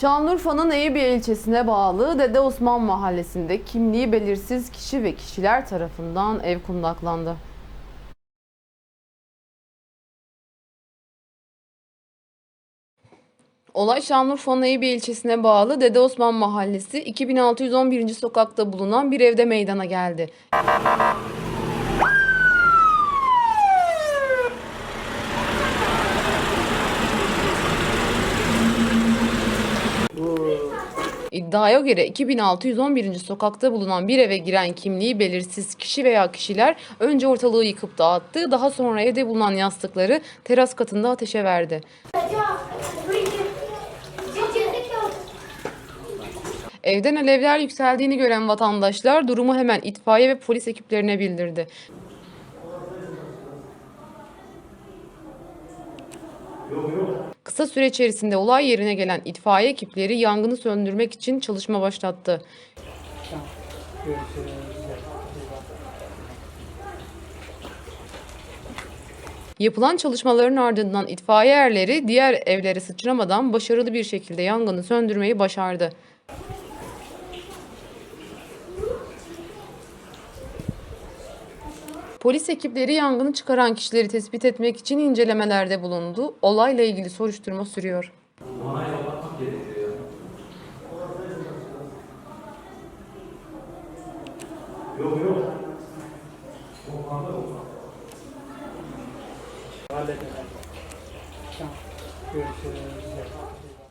Şanlıurfa'nın Eyüpiye ilçesine bağlı Dede Osman mahallesinde kimliği belirsiz kişi ve kişiler tarafından ev kundaklandı. Olay Şanlıurfa'nın Eyüpiye ilçesine bağlı Dede Osman mahallesi 2611. sokakta bulunan bir evde meydana geldi. İddiaya göre 2611. sokakta bulunan bir eve giren kimliği belirsiz kişi veya kişiler önce ortalığı yıkıp dağıttı, daha sonra evde bulunan yastıkları teras katında ateşe verdi. Evden alevler yükseldiğini gören vatandaşlar durumu hemen itfaiye ve polis ekiplerine bildirdi. Kısa süre içerisinde olay yerine gelen itfaiye ekipleri yangını söndürmek için çalışma başlattı. Yapılan çalışmaların ardından itfaiye erleri diğer evlere sıçramadan başarılı bir şekilde yangını söndürmeyi başardı. Polis ekipleri yangını çıkaran kişileri tespit etmek için incelemelerde bulundu. Olayla ilgili soruşturma sürüyor. Hallederim. Tamam. Görüşürüz.